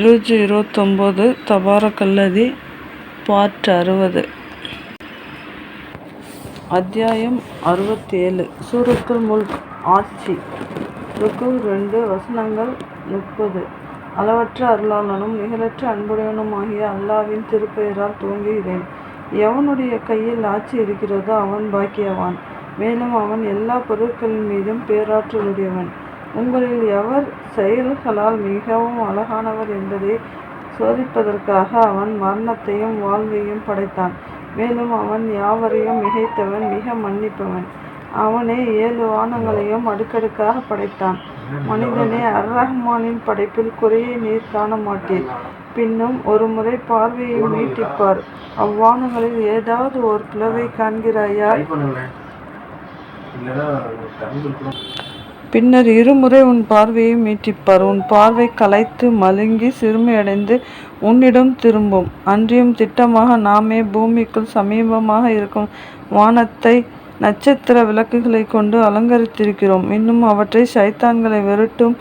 நூற்றி இருபத்தொம்போது தபாரக்கல்லதி பார்ட் அறுபது. அத்தியாயம் அறுபத்தேழு சூரத்துல் முல்க் ஆட்சி. ருக்கு ரெண்டு வசனங்கள் முப்பது. அளவற்ற அருளாளனும் நிகரற்ற அன்புடையவனுமாகிய அல்லாவின் திருப்பெயரால் துவங்குகிறேன். எவனுடைய கையில் ஆட்சி இருக்கிறதோ அவன் பாக்கியவான். மேலும் அவன் எல்லா பொருட்களின் மீதும் பேராற்றலுடையவன். உங்களில் எவர் செயல்களால் மிகவும் அழகானவர் என்பதை சோதிப்பதற்காக அவன் மரணத்தையும் வாழ்வையும் படைத்தான். மேலும் அவன் யாவரையும் மிகைத்தவன் மிக மன்னிப்பவன். அவனே ஏழு வானங்களையும் அடுக்கடுக்காக படைத்தான். மனிதனே அர் ரஹ்மானின் படைப்பில் குறையை நீர் காண மாட்டீர் பின்னும் ஒரு முறை பார்வையை நீட்டிப்பார் அவ்வானங்களில் ஏதாவது ஒரு பிளவை காண்கிறாயா? பின்னர் இருமுறை உன் பார்வையை மீட்டிப்பார் உன் பார்வை கலைத்து மழுங்கி சிறுமையடைந்து உன்னிடம் திரும்பும். அன்றியும் திட்டமாக நாமே பூமிக்குள் சமீபமாக இருக்கும் வானத்தை நட்சத்திர விளக்குகளை கொண்டு அலங்கரித்திருக்கிறோம். இன்னும் அவற்றை சைத்தான்களை வெறுட்டும்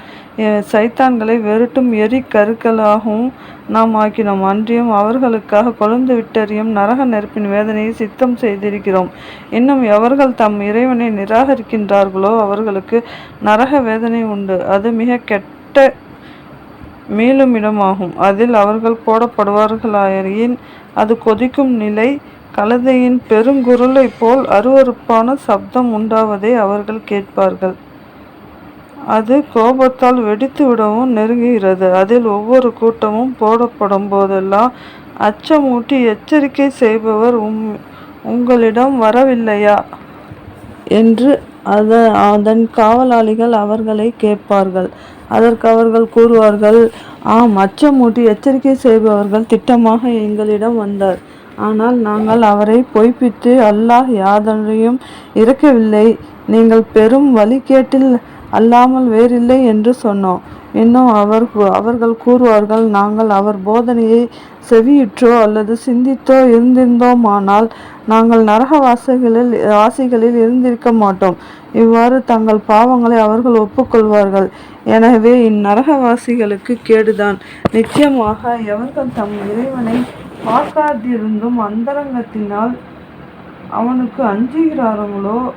சைத்தான்களை வெறுட்டும் எரி கருக்களாகவும் நாம் ஆக்கினோம். அன்றியும் அவர்களுக்காக கொழுந்து விட்டறியும் நரக நெருப்பின் வேதனையை சித்தம் செய்திருக்கிறோம். இன்னும் எவர்கள் தம் இறைவனை நிராகரிக்கின்றார்களோ அவர்களுக்கு நரக வேதனை உண்டு. அது மிக கெட்ட மீளும் இடமாகும் அதில் அவர்கள் போடப்படுவார்களாயின் அது கொதிக்கும் நிலை கழுதையின் பெருங்குரலைப் போல் அருவருப்பான சப்தம் உண்டாவதை அவர்கள் கேட்பார்கள். அது கோபத்தால் வெடித்து விடவும் நெருங்குகிறது. அதில் ஒவ்வொரு கூட்டமும் போடப்படும் போதெல்லாம் அச்சமூட்டி எச்சரிக்கை செய்பவர் உம் உங்களிடம் வரவில்லையா? என்று அத அதன் காவலாளிகள் அவர்களை கேட்பார்கள். அதற்கு அவர்கள் கூறுவார்கள் ஆம் அச்சமூட்டி எச்சரிக்கை செய்பவர்கள் திட்டமாக எங்களிடம் வந்தார். ஆனால் நாங்கள் அவரை பொய்ப்பித்து அல்லாஹ் யாதனையும் இறக்கவில்லை. நீங்கள் பெரும் வழிகேட்டில் அல்லாமல் வேறில்லை என்று சொன்னோம். இன்னும் அவர் அவர்கள் கூறுவார்கள் நாங்கள் அவர் போதனையை செவியுற்றோ அல்லது சிந்தித்தோ இருந்திருந்தோமானால் நாங்கள் நரகவாசிகளில் வாசிகளில் இருந்திருக்க மாட்டோம். இவ்வாறு தங்கள் பாவங்களை அவர்கள் ஒப்புக்கொள்வார்கள். எனவே இந்நரகவாசிகளுக்கு கேடுதான். நிச்சயமாக எவர்கள் தம் இறைவனை பார்க்காதிருந்தும் அந்தரங்கத்தினால் அவனுக்கு அஞ்சுகிறார்களோ?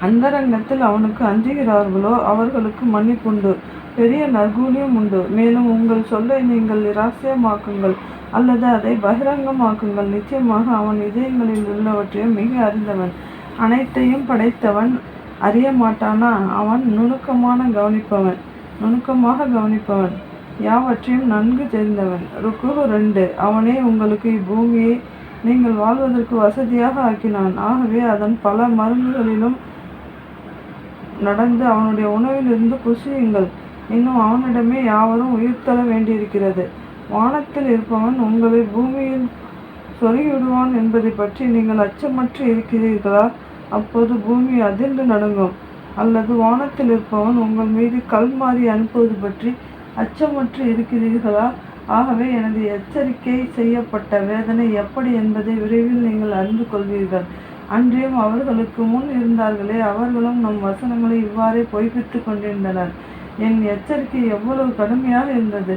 அந்தரங்கத்தில் அவனுக்கு அஞ்சுகிறார்களோ? அவர்களுக்கு மன்னிப்புண்டு. பெரிய நற்கூலியம் உண்டு. மேலும் உங்கள் சொல்லை நீங்கள் இரகசியமாக்குங்கள் அல்லது அதை பகிரங்கமாக்குங்கள். நிச்சயமாக அவன் இதயங்களில் உள்ளவற்றையும் மிக அறிந்தவன். அனைத்தையும் படைத்தவன் அறிய மாட்டானா அவன் நுணுக்கமான கவனிப்பவன். நுணுக்கமாக கவனிப்பவன். யாவற்றையும் நன்கு தெரிந்தவன். ருக்கு ரெண்டு. அவனே உங்களுக்கு இப்பூமியை நீங்கள் வாழ்வதற்கு வசதியாக ஆக்கினான். ஆகவே அதன் பல மருந்துகளிலும் நடந்து அவனுடைய உணவிலிருந்து குசியுங்கள் இன்னும் அவனிடமே யாவரும் உயிர் தர வேண்டியிருக்கிறது. வானத்தில் இருப்பவன் உங்களை பூமியில் சொருகிவிடுவான் என்பதை பற்றி நீங்கள் அச்சமற்று இருக்கிறீர்களா? அப்போது பூமி அதிர்ந்து நடுங்கும். அல்லது வானத்தில் இருப்பவன் உங்கள் மீது கல் மாறி அனுப்புவது பற்றி அச்சமுற்று இருக்கிறீர்களா? ஆகவே எனது எச்சரிக்கை செய்யப்பட்ட வேதனை எப்படி என்பதை விரைவில் நீங்கள் அறிந்து கொள்வீர்கள். அன்றியும் அவர்களுக்கு முன் இருந்தார்களே அவர்களும் நம் வசனங்களை இவ்வாறே பொய்ப்பித்து கொண்டிருந்தனர். என் எச்சரிக்கை எவ்வளவு கடுமையாக இருந்தது.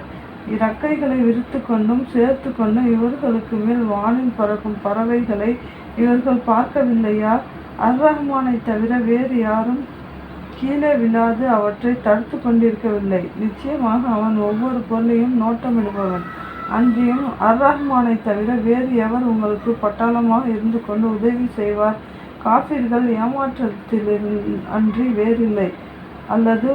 இறக்கைகளை விரித்து கொண்டும் சேர்த்து கொண்டும் இவர்களுக்கு மேல் வானில் பறக்கும் பறவைகளை இவர்கள் பார்க்கவில்லையா? அர் ரஹ்மானை தவிர வேறு யாரும் கீழே விழாது அவற்றை தடுத்து கொண்டிருக்கவில்லை. நிச்சயமாக அவன் ஒவ்வொரு பொருளையும் நோட்டமிடுபவன் அன்றியும் அர் ரஹ்மானை தவிர வேறு எவர் உங்களுக்கு பட்டாளமாக இருந்து கொண்டு உதவி செய்வார்? காஃபிர்கள் ஏமாற்றத்தில் அன்றி வேறில்லை. அல்லது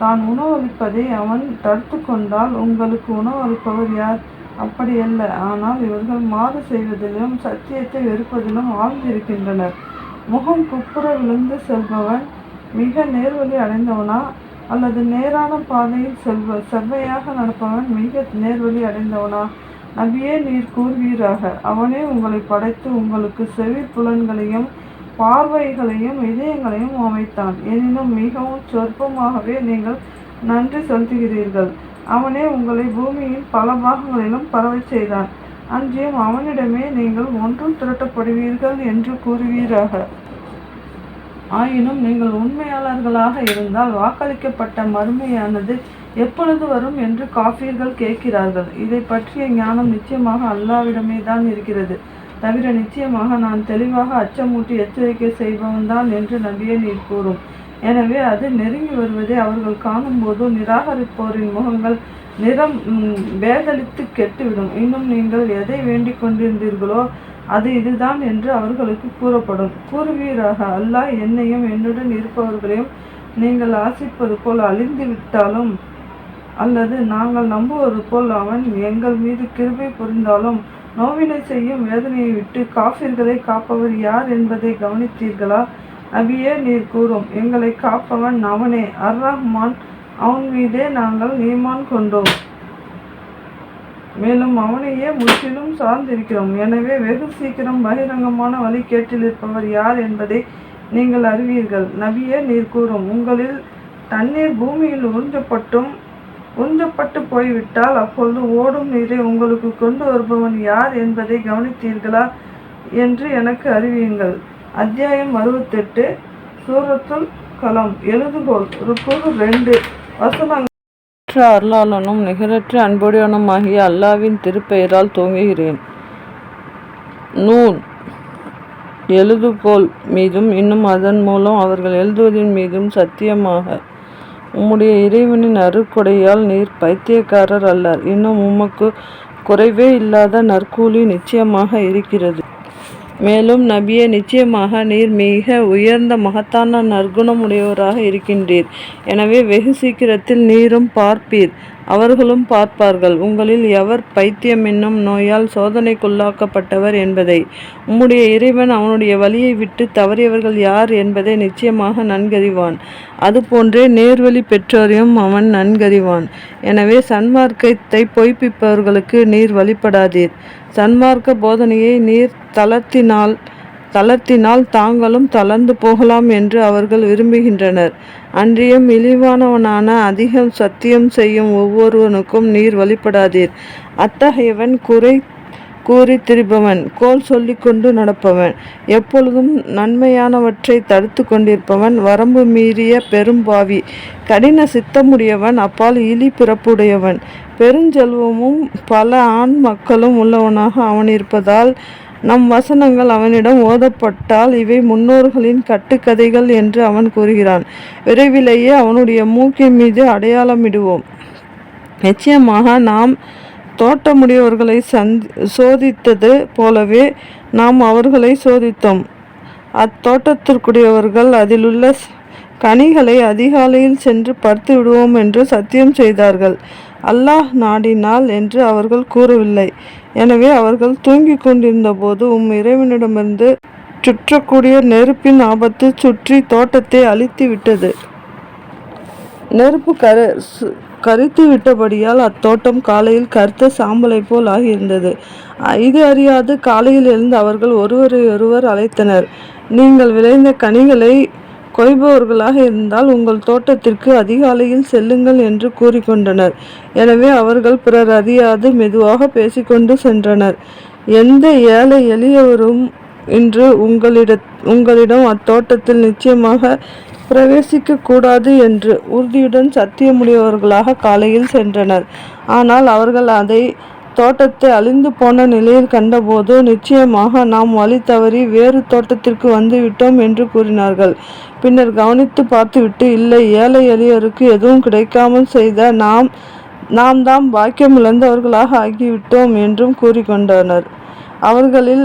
தான் உணவளிப்பதை அவன் தடுத்து கொண்டால் உங்களுக்கு உணவளிப்பவர் யார்? அப்படியல்ல. ஆனால் இவர்கள் மாறு செய்வதிலும் சத்தியத்தை வெறுப்பதிலும் ஆழ்ந்திருக்கின்றனர். முகம் குப்புற விழுந்து செல்பவன் மிக நேர்வழி அடைந்தவனா அல்லது நேரான பாதையில் செல்வ செவ்வையாக நடப்பவன் மிக நேர்வழி அடைந்தவனா? நபியே நீர் கூறுவீராக. அவனே உங்களை படைத்து உங்களுக்கு செவி புலன்களையும் பார்வைகளையும் இதயங்களையும் அமைத்தான். எனினும் மிகவும் சொற்பமாகவே நீங்கள் நன்றி செலுத்துகிறீர்கள். அவனே உங்களை பூமியின் பல பாகங்களிலும் பரவை செய்தான். அன்றியும் அவனிடமே நீங்கள் ஒன்றும் திரட்டப்படுவீர்கள் என்று கூறுவீராக. ஆயினும் நீங்கள் உண்மையாளர்களாக இருந்தால் வாக்களிக்கப்பட்ட மறுமையானது எப்பொழுது வரும் என்று காஃபிர்கள் கேட்கிறார்கள். இதை பற்றிய ஞானம் நிச்சயமாக அல்லாவிடமே தான் இருக்கிறது. தவிர நிச்சயமாக நான் தெளிவாக அச்சமூட்டி எச்சரிக்கை செய்பவன் தான் என்று நம்பியே நீர் கூறும். எனவே அது நெருங்கி வருவதை அவர்கள் காணும்போது நிராகரிப்போரின் முகங்கள் நிறம் வேதளித்து கெட்டுவிடும். இன்னும் நீங்கள் எதை வேண்டிக் கொண்டிருந்தீர்களோ அது இதுதான் என்று அவர்களுக்கு கூறப்படும். கூறுவீராக அல்லாஹ் என்னையும் என்னுடன் இருப்பவர்களையும் நீங்கள் ஆசிப்பது போல் அழிந்து விட்டாலும் அல்லது நாங்கள் நம்புவது போல் அவன் எங்கள் மீது கிருபை புரிந்தாலும் நோவினை செய்யும் வேதனையை விட்டு காஃபிர்களை காப்பவர் யார் என்பதை கவனித்தீர்களா? நபியே நீர் கூறும் எங்களை காப்பவன் அவனே. அர் ரஹ்மான் அவன் மீதே நாங்கள் ஈமான் கொண்டோம். மேலும் அவனையே முற்றிலும் சார்ந்திருக்கிறோம். எனவே வெகு சீக்கிரம் பகிரங்கமான வழிகேட்டில் இருப்பவர் யார் என்பதை நீங்கள் அறிவீர்கள். நபியே நீர் கூறும் உங்களில் தண்ணீர் பூமியில் உறிஞ்சப்பட்டும் உறிஞ்சப்பட்டு போய்விட்டால் அப்பொழுது ஓடும் நீரை உங்களுக்கு கொண்டு வருபவன் யார் என்பதை கவனித்தீர்களா என்று எனக்கு அறிவியுங்கள். அத்தியாயம் அறுபத்தெட்டு சூரத்துல் கலம் எழுதுகோள் ருக்கு ரெண்டு வசனங்கள். நிகரற்ற அருளாளனும் நிகரற்ற அன்புடையவனுமாகிய அல்லாவின் திருப்பெயரால் தோங்குகிறேன் நூன் எழுதுகோல் மீதும் இன்னும் அதன் மூலம் அவர்கள் எழுதுவதின் மீதும் சத்தியமாக உம்முடைய இறைவனின் அருக்குடையால் நீர் பைத்தியக்காரர் அல்லர். இன்னும் உமக்கு குறைவே இல்லாத நற்கூலி நிச்சயமாக இருக்கிறது. மேலும் நபியே நிச்சயமாக நீர் மிக உயர்ந்த மகத்தான நற்குணமுடையவராக இருக்கின்றீர். எனவே வெகு சீக்கிரத்தில் நீரும் பார்ப்பீர். அவர்களும் பார்ப்பார்கள் உங்களில் எவர் பைத்தியம் என்னும் நோயால் சோதனைக்குள்ளாக்கப்பட்டவர் என்பதை. உம்முடைய இறைவன் அவனுடைய வழியை விட்டு தவறியவர்கள் யார் என்பதை நிச்சயமாக நன்கறிவான். அதுபோன்றே நேர்வழி பெற்றோரையும் அவன் நன்கறிவான். எனவே சன்மார்க்கத்தை பொய்ப்பிப்பவர்களுக்கு நீர் வழிபடாதீர். சன்மார்க்க போதனையை நீர் தளர்த்தினால் தளர்த்தினால் தாங்களும் தளர்ந்து போகலாம் என்று அவர்கள் விரும்புகின்றனர். அன்றியும் இழிவானவனான அதிகம் சத்தியம் செய்யும் ஒவ்வொருவனுக்கும் நீர் வழிபடாதீர். அத்தகையவன் குறை கூறி திரிபவன் கோல் சொல்லிக்கொண்டு நடப்பவன் எப்பொழுதும் நன்மையானவற்றை தடுத்து கொண்டிருப்பவன் வரம்பு மீறிய பெரும்பாவி கடின சித்தமுடையவன் அப்பால் இழி பிறப்புடையவன் பெருஞ்செல்வமும் பல ஆண் மக்களும் உள்ளவனாக அவன் இருப்பதால் நம் வசனங்கள் அவனிடம் ஓதப்பட்டால் இவை முன்னோர்களின் கட்டுக்கதைகள் என்று அவன் கூறுகிறான். விரைவிலேயே அவனுடைய மூக்கின் மீது அடையாளமிடுவோம். நிச்சயமாக நாம் தோட்டமுடையவர்களை சந்தி சோதித்தது போலவே நாம் அவர்களை சோதித்தோம். அத்தோட்டத்திற்குடையவர்கள் அதிலுள்ள கனிகளை அதிகாலையில் சென்று பறித்து விடுவோம் என்று சத்தியம் செய்தார்கள். அல்லாஹ் நாடினால் என்று அவர்கள் கூறவில்லை. எனவே அவர்கள் தூங்கிக் கொண்டிருந்த போது உம் இறைவனிடமிருந்து சுற்றக்கூடிய நெருப்பின் ஆபத்து சுற்றி தோட்டத்தை அழித்து விட்டது நெருப்பு கர சு- கரித்து விட்டபடியால் அத்தோட்டம் காலையில் கருத்த சாம்பலை போல் ஆகியிருந்தது. இது அறியாது காலையில் எழுந்து அவர்கள் ஒருவரை ஒருவர் அழைத்தனர். நீங்கள் விளைந்த கனிகளை கொய்பவர்களாக இருந்தால் உங்கள் தோட்டத்திற்கு அதிகாலையில் செல்லுங்கள் என்று கூறிக்கொண்டனர். எனவே அவர்கள் பிறர் அறியாது மெதுவாக பேசிக்கொண்டு சென்றனர். எந்த ஏழை எளியவரும் இன்று உங்களிட உங்களிடம் அத்தோட்டத்தில் நிச்சயமாக பிரவேசிக்க கூடாது என்று உறுதியுடன் சத்தியமுடையவர்களாக காலையில் சென்றனர். ஆனால் அவர்கள் அதை தோட்டத்தை அழிந்து போன நிலையில் கண்டபோது நிச்சயமாக நாம் வழி தவறி வேறு தோட்டத்திற்கு வந்து விட்டோம் என்று கூறினார்கள். பின்னர் கவனித்து பார்த்துவிட்டு இல்லை ஏழை எளியோருக்கு எதுவும் கிடைக்காமல் செய்த நாம் நாம் தான் பாக்கியம் இழந்தவர்களாக ஆகிவிட்டோம் என்றும் கூறிக்கொண்டனர். அவர்களில்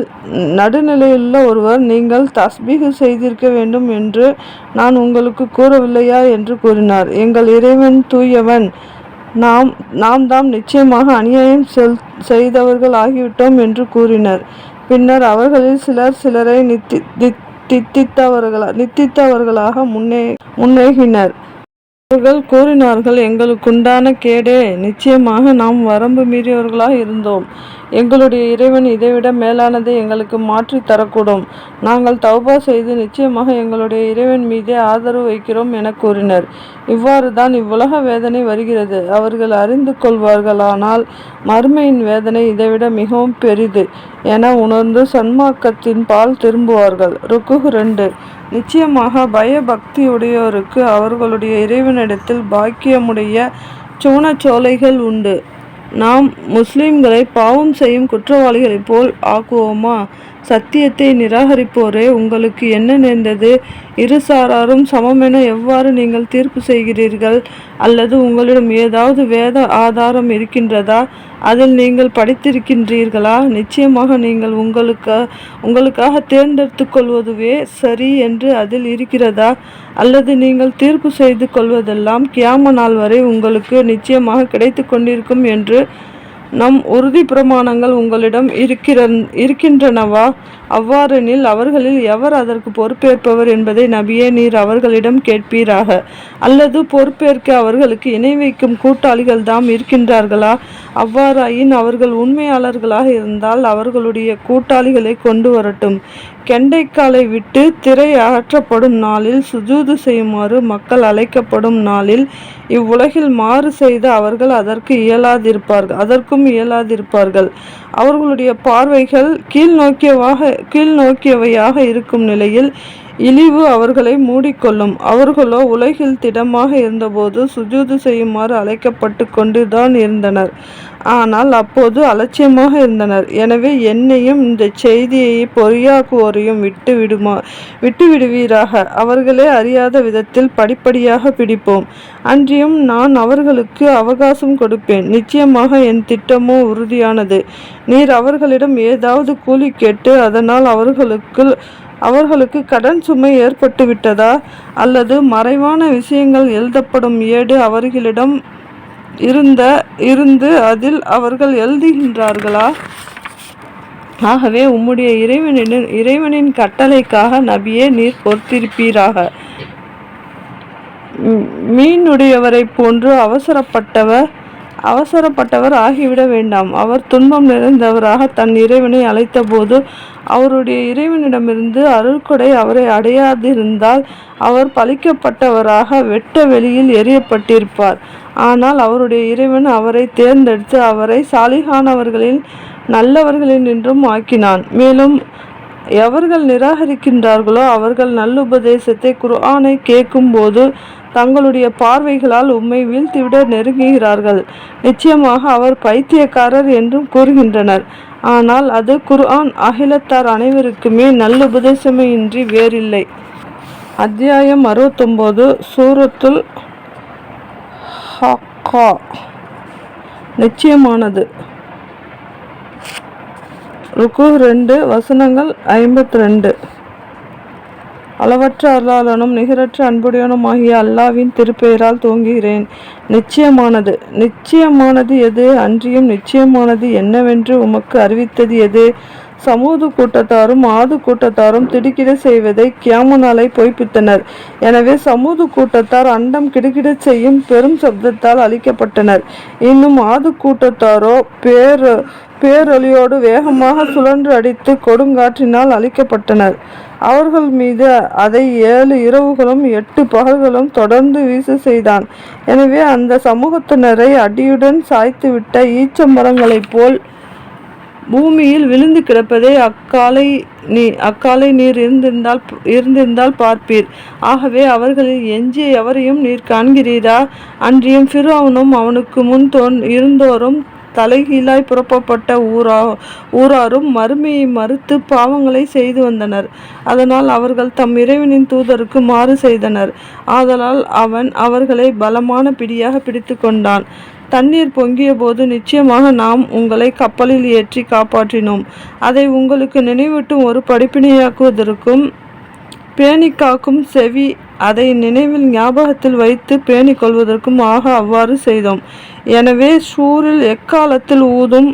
நடுநிலையுள்ள ஒருவர் நீங்கள் தஸ்பீகு செய்திருக்க வேண்டும் என்று நான் உங்களுக்கு கூறவில்லையா? என்று கூறினார். எங்கள் இறைவன் தூயவன் நாம் நாம் தாம் நிச்சயமாக அநியாயம் செல் செய்தவர்கள் ஆகிவிட்டோம் என்று கூறினர். பின்னர் அவர்களில் சிலர் சிலரை நித்தி தித்- தித்தித்தவர்களா நித்தித்தவர்களாக முன்னே முன்னேகினர். அவர்கள் கூறினார்கள் எங்களுக்குண்டான கேடே நிச்சயமாக நாம் வரம்பு மீறியவர்களாக இருந்தோம். எங்களுடைய இறைவன் இதைவிட மேலானதை எங்களுக்கு மாற்றி தரக்கூடும். நாங்கள் தௌபா செய்து நிச்சயமாக எங்களுடைய இறைவன் மீதே ஆதரவு வைக்கிறோம் என கூறினர். இவ்வாறு தான் இவ்வுலக வேதனை வருகிறது. அவர்கள் அறிந்து கொள்வார்களானால் மறுமையின் வேதனை இதைவிட மிகவும் பெரிது என உணர்ந்து சன்மார்க்கத்தின் பால் திரும்புவார்கள். ருக்கு ரெண்டு. நிச்சயமாக பயபக்தியுடையோருக்கு அவர்களுடைய இறைவனிடத்தில் பாக்கியமுடைய சோலைகள் உண்டு. நாம் முஸ்லிம்களை பாவம் செய்யும் குற்றவாளிகளைப் போல் ஆக்குவோமா? சத்தியத்தை நிராகரிப்போரே உங்களுக்கு என்ன நேர்ந்தது? இரு சாராரும் சமமென எவ்வாறு நீங்கள் தீர்ப்பு செய்கிறீர்கள்? அல்லது உங்களிடம் ஏதாவது வேத ஆதாரம் இருக்கின்றதா? அதில் நீங்கள் படித்திருக்கின்றீர்களா? நிச்சயமாக நீங்கள் உங்களுக்கு உங்களுக்காக தேர்ந்தெடுத்து கொள்வதுவே சரி என்று அதில் இருக்கிறதா? அல்லது நீங்கள் தீர்ப்பு செய்து கொள்வதெல்லாம் கியாம நாள் வரை உங்களுக்கு நிச்சயமாக கிடைத்து கொண்டிருக்கும் என்று நம் உறுதி பிரமாணங்கள் உங்களிடம் இருக்கிற இருக்கின்றனவா? அவ்வாறெனில் அவர்களில் எவர் அதற்கு பொறுப்பேற்பவர் என்பதை நபியே நீர் அவர்களிடம் கேட்பீராக. அல்லது பொறுப்பேற்க அவர்களுக்கு இணை வைக்கும் கூட்டாளிகள் தாம் இருக்கின்றார்களா? அவ்வாறாயின் அவர்கள் உண்மையாளர்களாக இருந்தால் அவர்களுடைய கூட்டாளிகளை கொண்டு வரட்டும். கெண்டைக்காலை விட்டு திரை அகற்றப்படும் நாளில் சுஜூது செய்யுமாறு மக்கள் அழைக்கப்படும் நாளில் இவ்வுலகில் மாறு செய்த அவர்கள் அதற்கு இயலாதிருப்பார்கள் அதற்கும் இயலாதிருப்பார்கள். அவர்களுடைய பார்வைகள் கீழ்நோக்கியவாக கீழ்நோக்கியவையாக இருக்கும் நிலையில் இழிவு அவர்களை மூடிக்கொள்ளும். அவர்களோ உலகில் திடமாக இருந்தபோது சுஜூது செய்யுமாறு அழைக்கப்பட்டு கொண்டுதான் இருந்தனர். ஆனால் அப்போது அலட்சியமாக இருந்தனர். எனவே என்னையும் இந்த செய்தியை பொறியாக்குவோரையும் விட்டு விடுமா விட்டு விடுவீராக? அவர்களே அறியாத விதத்தில் படிப்படியாக பிடிப்போம். அன்றியும் நான் அவர்களுக்கு அவகாசம் கொடுப்பேன். நிச்சயமாக என் திட்டமோ உறுதியானது. நீர் அவர்களிடம் ஏதாவது கூலி கேட்டு அதனால் அவர்களுக்குள் அவர்களுக்கு கடன் சுமை ஏற்பட்டுவிட்டதா? அல்லது மறைவான விஷயங்கள் எழுதப்படும் ஏடு அவர்களிடம் இருந்த இருந்து அதில் அவர்கள் எழுதுகின்றார்களா? ஆகவே உம்முடைய இறைவனின் இறைவனின் கட்டளைக்காக நபியே நீர் பொறுத்திருப்பீராக. மீனுடையவரை மீனுடையவரைப் போன்று அவசரப்பட்டவர் அவசரப்பட்டவர் ஆகிவிட வேண்டாம். அவர் துன்பம் நிறைந்தவராக தன் இறைவனை அழைத்தபோது அவருடைய இறைவனிடமிருந்து அருள்கொடை அவரை அடையாதிருந்தால் அவர் பழிக்கப்பட்டவராக வெட்ட வெளியில் எரியப்பட்டிருப்பார் ஆனால் அவருடைய இறைவன் அவரை தேர்ந்தெடுத்து அவரை சாலிகானவர்களில் நல்லவர்களில் நின்றும் ஆக்கினான். மேலும் எவர்கள் நிராகரிக்கின்றார்களோ அவர்கள் நல்லுபதேசத்தை குர்ஆனை கேட்கும்போது தங்களுடைய பார்வைகளால் உம்மை வீழ்த்திவிட நெருங்குகிறார்கள். நிச்சயமாக அவர் பைத்தியக்காரர் என்றும் கூறுகின்றனர். ஆனால் அது குர்ஆன் அகிலத்தார் அனைவருக்குமே நல்லுபதேசமே இன்றி வேறில்லை. அத்தியாயம் அறுபத்தொம்போது சூரத்துல் ஹக்கா. நிச்சயமானது. ருக்கு ரெண்டு வசனங்கள் ஐம்பத்தி ரெண்டு. அளவற்ற அருளாளனும் நிகரற்ற அன்புடையனும் ஆகிய அல்லாவின் திருப்பெயரால் துவங்குகிறேன். நிச்சயமானது. நிச்சயமானது எது? அன்றியும் நிச்சயமானது என்னவென்று உமக்கு அறிவித்தது எது? சமூது கூட்டத்தாரும் ஆது கூட்டத்தாரும் திடுக்கிட செய்வதை கியாம பொய்ப்பித்தனர். எனவே சமூது கூட்டத்தார் அண்டம் கிடுகிடச் செய்யும் பெரும் சப்தத்தால் அழிக்கப்பட்டனர். இன்னும் ஆது கூட்டத்தாரோ பேர் பேரொலியோடு வேகமாக சுழன்று அடித்து கொடுங்காற்றினால் அழிக்கப்பட்டனர். அவர்கள் மீது அதை ஏழு இரவுகளும் எட்டு பகல்களும் தொடர்ந்து வீச செய்தான். எனவே அந்த சமூகத்தினரை அடியுடன் சாய்த்துவிட்ட ஈச்சமரங்களைப் போல் பூமியில் விழுந்து கிடப்பதை அக்காலை நீ அக்காலை நீர் இருந்திருந்தால் இருந்திருந்தால் பார்ப்பீர். ஆகவே அவர்களில் எஞ்சிய எவரையும் நீர் காண்கிறீரா? அன்றியும் ஃபிரோவனும் அவனுக்கு முன் தோன் இருந்தோரும் தலைகீழாய் புறப்பப்பட்ட ஊரா ஊராரும் மறுமையை மறுத்து பாவங்களை செய்து வந்தனர். அதனால் அவர்கள் தம் இறைவனின் தூதருக்கு மாறு செய்தனர். ஆதலால் அவன் அவர்களை பலமான பிடியாக பிடித்து கொண்டான். தண்ணீர் பொங்கிய போது நிச்சயமாக நாம் உங்களை கப்பலில் ஏற்றி காப்பாற்றினோம். அதை உங்களுக்கு நினைவூட்டும் ஒரு படிப்பினையாக்குவதற்கும் பேணி காக்கும் செவி அதை நினைவில் ஞாபகத்தில் வைத்து பேணிக் கொள்வதற்கும் ஆக அவ்வாறு செய்தோம். எனவே சூரில் எக்காலத்தில் ஊதும்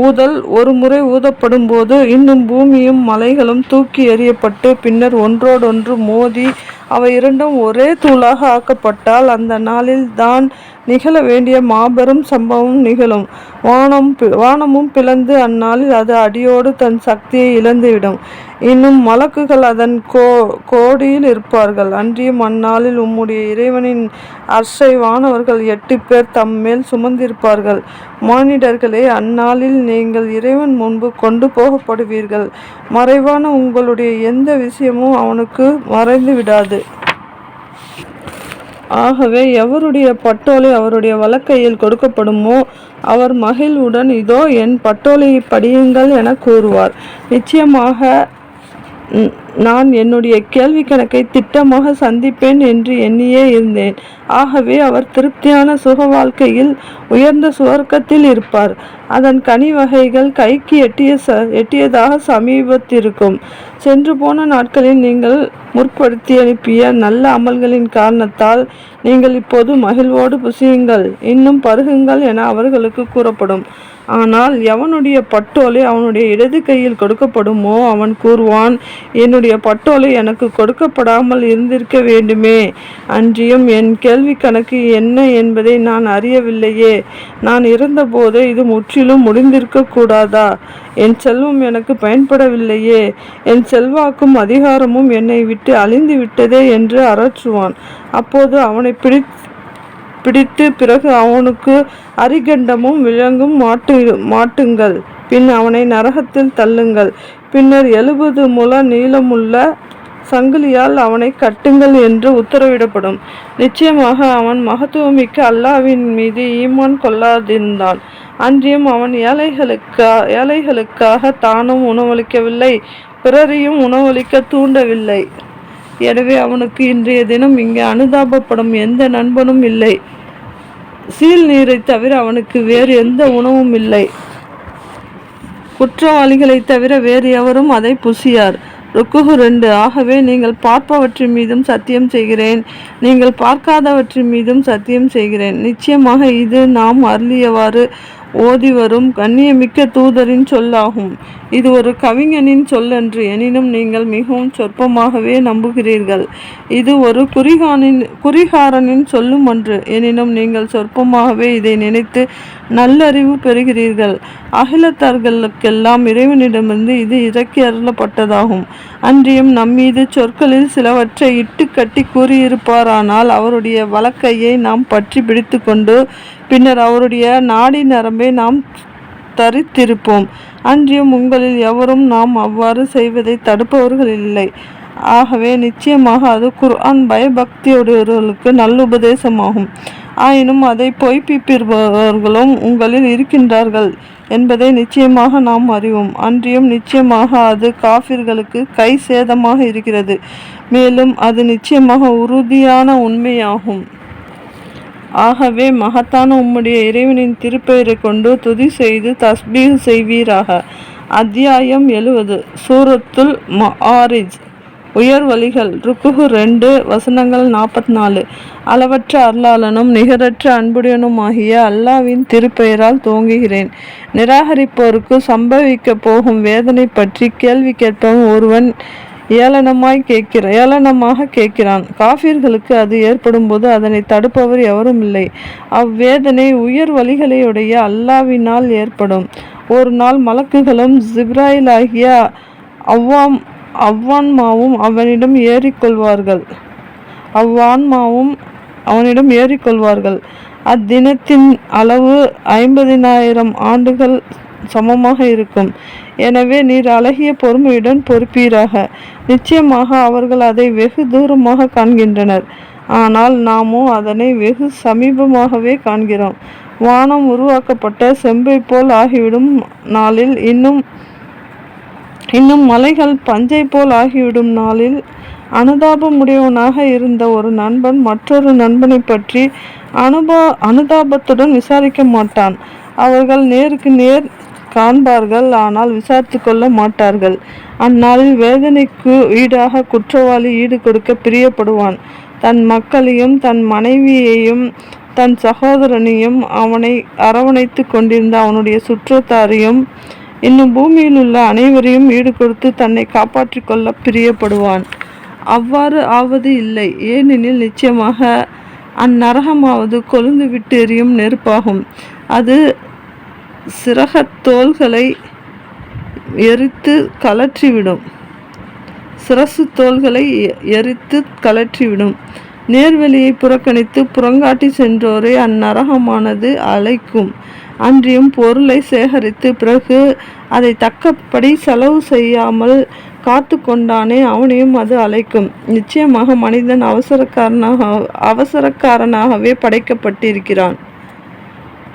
ஊதல் ஒரு முறை ஊதப்படும் போது இன்னும் பூமியும் மலைகளும் தூக்கி எறியப்பட்டு பின்னர் ஒன்றோடொன்று மோதி அவை இரண்டும் ஒரே தூளாக ஆக்கப்பட்டால் அந்த நாளில் தான் நிகழ வேண்டிய மாபெரும் சம்பவம் நிகழும். வானம் பி- வானமும் பிளந்து அந்நாளில் அது அடியோடு தன் சக்தியை இழந்துவிடும். இன்னும் மலக்குகள் அதன் கோ கோடியில் இருப்பார்கள். அன்றியும் அந்நாளில் உம்முடைய இறைவனின் அர்ஷை வானவர்கள் எட்டு பேர் தம்மேல் சுமந்திருப்பார்கள். மானிடர்களே அந்நாளில் நீங்கள் இறைவன் முன்பு கொண்டு போகப்படுவீர்கள். மறைவான உங்களுடைய எந்த விஷயமும் அவனுக்கு மறைந்து விடாது ஆகவே எவருடைய பட்டோலை அவருடைய வழக்கையில் கொடுக்கப்படுமோ அவர் மகிழ்வுடன் இதோ என் பட்டோலையை படியுங்கள் என கூறுவார். நிச்சயமாக நான் என்னுடைய கேள்வி கணக்கை திட்டமாக சந்திப்பேன் என்று எண்ணியே இருந்தேன். ஆகவே அவர் திருப்தியான சுக வாழ்க்கையில் உயர்ந்த சுவர்க்கத்தில் இருப்பார். அதன் கனி வகைகள் கைக்கு எட்டிய ச எட்டியதாக சமீபத்திருக்கும். சென்று போன நாட்களில் நீங்கள் முற்படுத்தி அனுப்பிய நல்ல அமல்களின் காரணத்தால் நீங்கள் இப்போது மகிழ்வோடு புசியுங்கள். இன்னும் பருகுங்கள் என அவர்களுக்கு கூறப்படும். ஆனால் எவனுடைய பட்டோலை அவனுடைய இடது கையில் கொடுக்கப்படுமோ அவன் கூறுவான் என்னுடைய பட்டோலை எனக்கு கொடுக்கப்படாமல் இருந்திருக்க வேண்டுமே. அன்றியும் என் கேள்வி கணக்கு என்ன என்பதை நான் அறியவில்லையே. நான் இருந்தபோது இது முற்றிலும் முடிந்திருக்க கூடாதா? என் செல்வம் எனக்கு பயன்படவில்லையே. என் செல்வாக்கும் அதிகாரமும் என்னை விட்டு அழிந்து விட்டதே என்று அறற்றுவான். அப்போது அவனை பிடி பிடித்து பிறகு அவனுக்கு அரிகண்டமும் விலங்கும் மாட்டு மாட்டுங்கள். பின் அவனை நரகத்தில் தள்ளுங்கள். பின்னர் எழுபது முழ நீளமுள்ள சங்கிலியால் அவனை கட்டுங்கள் என்று உத்தரவிடப்படும். நிச்சயமாக அவன் மகத்துவமிக்க அல்லாவின் மீது ஈமான் கொள்ளாதிருந்தான். அன்றியும் அவன் ஏழைகளுக்கா ஏழைகளுக்காக தானும் உணவளிக்கவில்லை பிறரையும் உணவளிக்க தூண்டவில்லை. எனவே அவனுக்கு இன்றைய தினம் இங்கே அனுதாபப்படும் எந்த நண்பனும் இல்லை. சீல் நீரை தவிர அவனுக்கு வேறு எந்த உணவும் இல்லை. குற்றவாளிகளை தவிர வேறு எவரும் அதை புசியார். ருக்குகு ரெண்டு ஆகவே நீங்கள் பார்ப்பவற்றின் மீதும் சத்தியம் செய்கிறேன். நீங்கள் பார்க்காதவற்றின் மீதும் சத்தியம் செய்கிறேன். நிச்சயமாக இது நாம் அருளியவாறு ஓதி வரும் கண்ணியமிக்க தூதரின் சொல்லாகும். இது ஒரு கவிஞனின் சொல்லன்று எனினும் நீங்கள் மிகவும் சொற்பமாகவே நம்புகிறீர்கள். இது ஒரு குறிகானின் குறிகாரனின் சொல்லும் ஒன்று எனினும் நீங்கள் சொற்பமாகவே இதை நினைத்து நல்லறிவு பெறுகிறீர்கள். அகிலத்தார்களுக்கெல்லாம் இறைவனிடமிருந்து இது இறக்கி அருளப்பட்டதாகும். அன்றியும் நம்மீது சொற்களில் சிலவற்றை இட்டு கட்டி கூறியிருப்பாரானால் அவருடைய வழக்கையை நாம் பற்றி பிடித்து கொண்டு பின்னர் அவருடைய நாடி நரம்பை நாம் தரித்திருப்போம். அன்றியும் உங்களில் எவரும் நாம் அவ்வாறு செய்வதை தடுப்பவர்கள் இல்லை. ஆகவே நிச்சயமாக அது குர்ஆன் பயபக்தியுடையவர்களுக்கு நல்லுபதேசமாகும். ஆயினும் அதை பொய்ப்பிப்பவர்களும் உங்களில் இருக்கின்றார்கள் என்பதை நிச்சயமாக நாம் அறிவோம். அன்றியும் நிச்சயமாக அது காஃபிர்களுக்கு கை சேதமாக இருக்கிறது. மேலும் அது நிச்சயமாக உறுதியான உண்மையாகும். ஆகவே மகத்தான உம்முடைய இறைவனின் திருப்பெயரை கொண்டு துதி செய்து தஸ்பீஹ் செய்வீராக. அத்தியாயம் எழுவது. சூரத்துல் மஆரிஜ் உயர் வழிகள் ருக்குகு ரெண்டு வசனங்கள் நாற்பத்தி நாலு அளவற்ற அருளாளனும் நிகரற்ற அன்புடையனும் ஆகிய அல்லாவின் திருப்பெயரால் துவங்குகிறேன். நிராகரிப்போருக்கு சம்பவிக்க போகும் வேதனை பற்றி கேள்வி கேட்பவன் ஒருவன் ஏளனமாய் கேட்கிற ஏளனமாக கேட்கிறான். காஃபிர்களுக்கு அது ஏற்படும் போது அதனை தடுப்பவர் எவரும் இல்லை. அவ்வேதனை உயர் வழிகளையுடைய அல்லாவினால் ஏற்படும். ஒரு நாள் மலக்குகளும் ஜிப்ராயில் ஆகிய அவ்வாம் அவ்வான்மாவும் அவனிடம் ஏறிக்கொள்வார்கள். அவ்வான்மாவும் அவனிடம் ஏறிக்கொள்வார்கள். அத்தினத்தின் அளவு ஐம்பதினாயிரம் ஆண்டுகள் சமமாக இருக்கும். எனவே நீர் அழகிய பொறுமையுடன் பொறுப்பீராக. நிச்சயமாக அவர்கள் அதை வெகு தூரமாக காண்கின்றனர். ஆனால் நாமோ அதனை வெகு சமீபமாகவே காண்கிறோம். வானம் உருவாக்கப்பட்ட செம்பை போல் ஆகிவிடும் நாளில் இன்னும் இன்னும் மலைகள் பஞ்சை போல் ஆகிவிடும் நாளில் அனுதாபமுடையவனாக இருந்த ஒரு நண்பன் மற்றொரு நண்பனை பற்றி அனுபா அனுதாபத்துடன் விசாரிக்க மாட்டான். அவர்கள் நேருக்கு நேர் காண்பார்கள் ஆனால் விசாரித்து கொள்ள மாட்டார்கள். அந்நாளில் வேதனைக்கு ஈடாக குற்றவாளி ஈடு கொடுக்க பிரியப்படுவான். தன் மக்களையும் தன் மனைவியையும் தன் சகோதரனையும் அவனை அரவணைத்து கொண்டிருந்த அவனுடைய சுற்றத்தாரையும் இன்னும் பூமியில் உள்ள அனைவரையும் ஈடு கொடுத்து தன்னை காப்பாற்றிக் கொள்ள பிரியப்படுவான். அவ்வாறு ஆவது இல்லை. ஏனெனில் நிச்சயமாக அந்நரகமாவது கொழுந்து விட்டு எரியும் நெருப்பாகும். அது சிறகத் தோள்களை எரித்து கலற்றிவிடும். சிரசு தோள்களை எ- எரித்து கலற்றிவிடும். நேர்வெளியை புறக்கணித்து புறங்காட்டி சென்றோரை அந்நரகமானது அழைக்கும். அன்றியும் பொருளை சேகரித்து பிறகு அதை தக்கப்படி செலவு செய்யாமல் காத்து கொண்டானே அவனையும் அது அழைக்கும். நிச்சயமாக மனிதன் அவசரக்காரனாக அவசரக்காரனாகவே படைக்கப்பட்டிருக்கிறான்.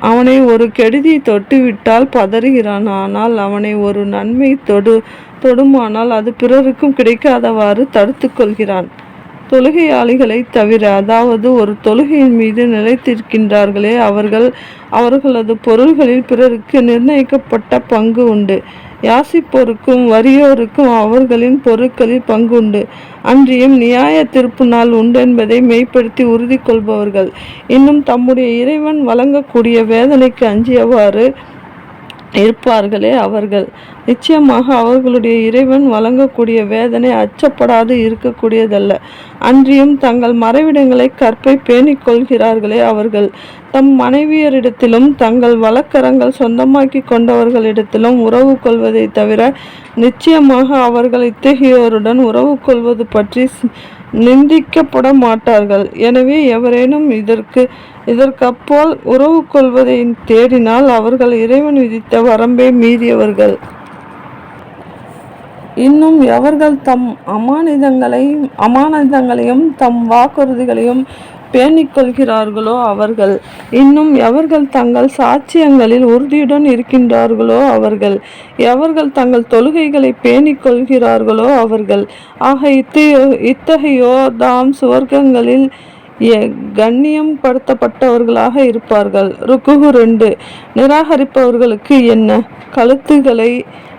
அவனை ஒரு கெடுதி தொட்டுவிட்டால் பதறுகிறான். ஆனால் அவனை ஒரு நன்மை தொடு தொடுமானால் அது பிறருக்கும் கிடைக்காதவாறு தடுத்து கொள்கிறான். தொழுகையாளிகளை தவிர அதாவது ஒரு தொழுகையின் மீது நிலைத்திருக்கின்றார்களே அவர்கள் அவர்களது பொருள்களில் பிறருக்கு நிர்ணயிக்கப்பட்ட பங்கு உண்டு. யாசிப்போருக்கும் வறியோருக்கும் அவர்களின் பொருட்களில் பங்குண்டு அன்றியும் நியாய திருப்பு நாள் உண்டு என்பதை மெய்ப்படுத்தி உறுதி கொள்பவர்கள் இன்னும் தம்முடைய இறைவன் வழங்கக்கூடிய வேதனைக்கு அஞ்சியவாறு இருப்பார்களே அவர்கள். நிச்சயமாக அவர்களுடைய இறைவன் வழங்கக்கூடிய வேதனை அச்சப்படாது இருக்கக்கூடியதல்ல. அன்றியும் தங்கள் மறைவிடங்களை கற்பை பேணிக் கொள்கிறார்களே அவர்கள். தம் மனைவியரிடத்திலும் தங்கள் வழக்கரங்கள் சொந்தமாக்கி கொண்டவர்களிடத்திலும் உறவு கொள்வதை தவிர நிச்சயமாக அவர்கள் இத்தகையோருடன் உறவு கொள்வது பற்றி நிந்திக்கப்பட மாட்டார்கள் எனவே எவரேனும் இதற்கு இதற்கப்போல் உறவு கொள்வதை தேடினால் அவர்கள் இறைவன் விதித்த வரம்பை மீறியவர்கள். இன்னும் எவர்கள் தம் அமானிதங்களையும் அமானிதங்களையும் தம் வாக்குறுதிகளையும் பேணிக் கொள்கிறார்களோ அவர்கள்? இன்னும் எவர்கள் தங்கள் சாட்சியங்களில் உறுதியுடன் இருக்கின்றார்களோ அவர்கள்? எவர்கள் தங்கள் தொழுகைகளை பேணிக் கொள்கிறார்களோ அவர்கள்? ஆக இத்தையோ இத்தகையோ தாம் சுவர்க்கங்களில் கண்ணியம் படுத்தப்பட்டவர்களாக இருப்பார்கள். ருக்குகு ரெண்டு நிராகரிப்பவர்களுக்கு என்ன? கழுத்துகளை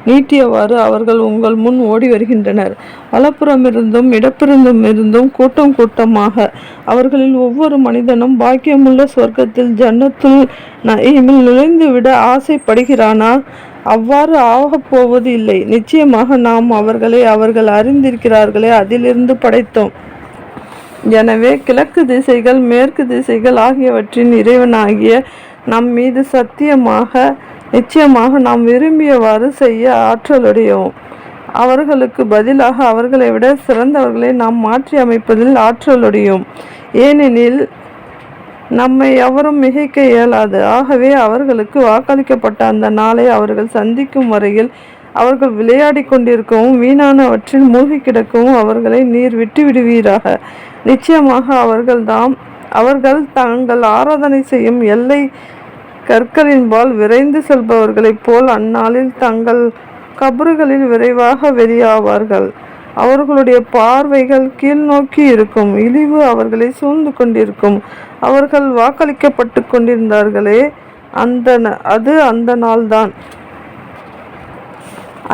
நீட்டியவாறு அவர்கள் உங்கள் முன் ஓடி வருகின்றனர். வலப்புறமிருந்தும் இடப்புறந்தும் இருந்தும் கூட்டம் கூட்டமாக அவர்களில் ஒவ்வொரு மனிதனும் பாக்கியமுள்ள சொர்க்கத்தில் ஜன்னத்துள் நுழைந்து நுழைந்துவிட ஆசைப்படுகிறானா அவ்வாறு ஆகப் போவது இல்லை. நிச்சயமாக நாம் அவர்களை அவர்கள் அறிந்திருக்கிறார்களே அதிலிருந்து படைத்தோம். எனவே கிழக்கு திசைகள் மேற்கு திசைகள் ஆகியவற்றின் இறைவனாகிய நம் மீது சத்தியமாக நிச்சயமாக நாம் விரும்பியவாறு செய்ய ஆற்றலுடையோம். அவர்களுக்கு பதிலாக அவர்களை விட சிறந்தவர்களை நாம் மாற்றி அமைப்பதில் ஆற்றலுடையும். ஏனெனில் நம்மை எவரும் மிகைக்க இயலாது. ஆகவே அவர்களுக்கு வாக்களிக்கப்பட்ட அந்த நாளை அவர்கள் சந்திக்கும் வரையில் அவர்கள் விளையாடி கொண்டிருக்கவும் வீணானவற்றில் மூழ்கி கிடக்கவும் அவர்களை நீர் விட்டு விடுவீராக. நிச்சயமாக அவர்கள் தாம் அவர்கள் தாங்கள் ஆராதனை செய்யும் எல்லை கற்களின்பால் விரைந்து செல்பவர்களைப் போல் அந்நாளில் தங்கள் கபறுகளில் விரைவாக வெளியாவார்கள். அவர்களுடைய பார்வைகள் கீழ்நோக்கி இருக்கும் இழிவு அவர்களை சூழ்ந்து கொண்டிருக்கும். அவர்கள் வாக்களிக்கப்பட்டு கொண்டிருந்தார்களே அந்த ந- அது அந்த நாள்தான்.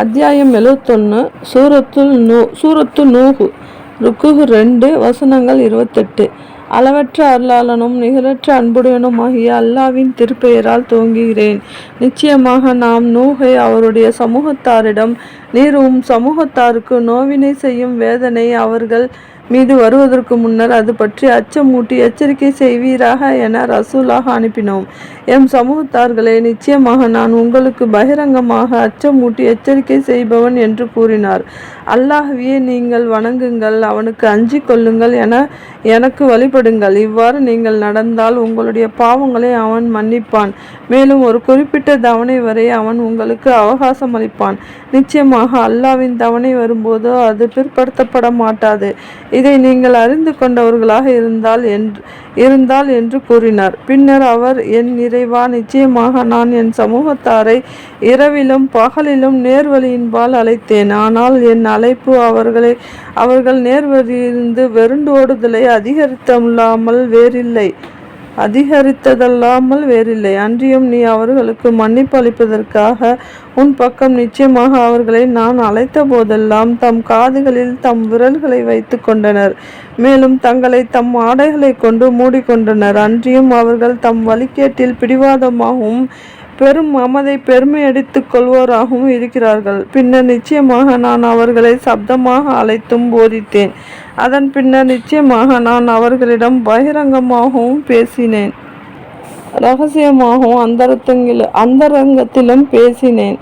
அத்தியாயம் எழுவத்தொன்று சூரத்துல் நூ சூரத்து நூகு ருக்குகு ரெண்டு வசனங்கள் இருபத்தெட்டு அளவற்ற அருளாளனும் நிகரற்ற அன்புடையனுமாகிய அல்லாவின் திருப்பெயரால் துவங்குகிறேன். நிச்சயமாக நாம் நூகை அவருடைய சமூகத்தாரிடம் நீர் உம் சமூகத்தாருக்கு நோவினை செய்யும் வேதனை அவர்கள் மீது வருவதற்கு முன்னர் அது பற்றி அச்சமூட்டி எச்சரிக்கை செய்வீராக என ரசூலாக அனுப்பினோம். எம் சமூகத்தார்களே நிச்சயமாக நான் உங்களுக்கு பகிரங்கமாக அச்சமூட்டி எச்சரிக்கை செய்பவன் என்று கூறினார். அல்லாஹ்வையே நீங்கள் வணங்குங்கள் அவனுக்கு அஞ்சிக் கொள்ளுங்கள் என எனக்கு வழிபடுங்கள். இவ்வாறு நீங்கள் நடந்தால் உங்களுடைய பாவங்களை அவன் மன்னிப்பான். மேலும் ஒரு குறிப்பிட்ட தவணை வரை அவன் உங்களுக்கு அவகாசம் அளிப்பான் நிச்சயமாக அல்லாவின் தவணை வரும்போது அது பிற்படுத்தப்பட மாட்டாது. இதை நீங்கள் அறிந்து கொண்டவர்களாக இருந்தால் என்று இருந்தால் என்று கூறினார். பின்னர் அவர் என் இறைவா நிச்சயமாக நான் என் சமூகத்தாரை இரவிலும் பகலிலும் நேர்வழியின்பால் அழைத்தேன். ஆனால் என் அழைப்பு அவர்களை அவர்கள் நேர்வழியிலிருந்து வெருண்டோடுதலை அதிகரித்தமில்லாமல் வேறில்லை. அதிகரித்ததல்லாமல் வேறில்லை. அன்றியும் நீ அவர்களுக்கு மன்னிப்பு அளிப்பதற்காக உன் பக்கம் நிச்சயமாக அவர்களை நான் அழைத்த போதெல்லாம் தம் காதுகளில் தம் விரல்களை வைத்து கொண்டனர். மேலும் தங்களை தம் ஆடைகளை கொண்டு மூடிக்கொண்டனர். அன்றியும் அவர்கள் தம் வழிகேட்டில் பிடிவாதமாகவும் பெரும் மமதை பெருமையடித்துக் கொள்வோராகவும் இருக்கிறார்கள். பின்னர் நிச்சயமாக நான் அவர்களை சப்தமாக அழைத்தும் போதித்தேன். அதன் பின்னர் நிச்சயமாக நான் அவர்களிடம் பகிரங்கமாகவும் பேசினேன். ரகசியமாகவும் அந்தரத்தங்கில் அந்தரங்கத்திலும் பேசினேன்.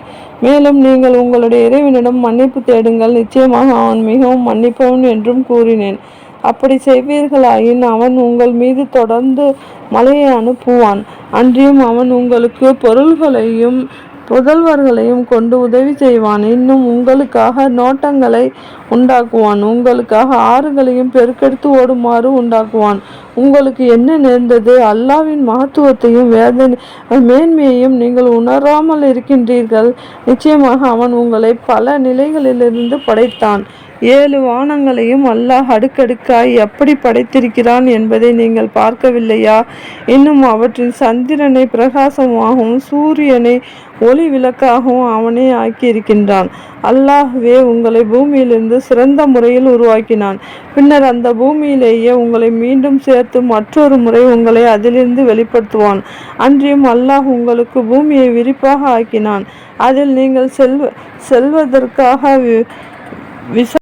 மேலும் நீங்கள் உங்களுடைய இறைவனிடம் மன்னிப்பு தேடுங்கள். நிச்சயமாக அவன் மிகவும் மன்னிப்பவன் என்றும் கூறினேன். அப்படி செய்வீர்களாயின் அவன் உங்கள் மீது தொடர்ந்து மலையை அனுப்புவான். அன்றியும் அவன் உங்களுக்கு பொருள்களையும் புதல்வர்களையும் கொண்டு உதவி செய்வான். இன்னும் உங்களுக்காக நோட்டங்களை உண்டாக்குவான். உங்களுக்காக ஆறுகளையும் பெருக்கெடுத்து ஓடுமாறு உண்டாக்குவான். உங்களுக்கு என்ன நேர்ந்தது? அல்லாவின் மகத்துவத்தையும் வேதனை மேன்மையையும் நீங்கள் உணராமல் இருக்கின்றீர்கள். நிச்சயமாக அவன் உங்களை பல நிலைகளிலிருந்து படைத்தான். ஏழு வானங்களையும் அல்லாஹ் அடுக்கடுக்காய் எப்படி படைத்திருக்கிறான் என்பதை நீங்கள் பார்க்கவில்லையா? இன்னும் அவற்றின் சந்திரனை பிரகாசமாகவும் சூரியனை ஒளி விளக்காகவும் அவனே ஆக்கியிருக்கின்றான். அல்லாஹ்வே உங்களை பூமியிலிருந்து சிறந்த முறையில் உருவாக்கினான். பின்னர் அந்த பூமியிலேயே உங்களை மீண்டும் சேர்த்து மற்றொரு முறை உங்களை அதிலிருந்து வெளிப்படுத்துவான். அன்றியும் அல்லாஹ் உங்களுக்கு பூமியை விரிப்பாக ஆக்கினான். அதில் நீங்கள் செல்வ செல்வதற்காக விச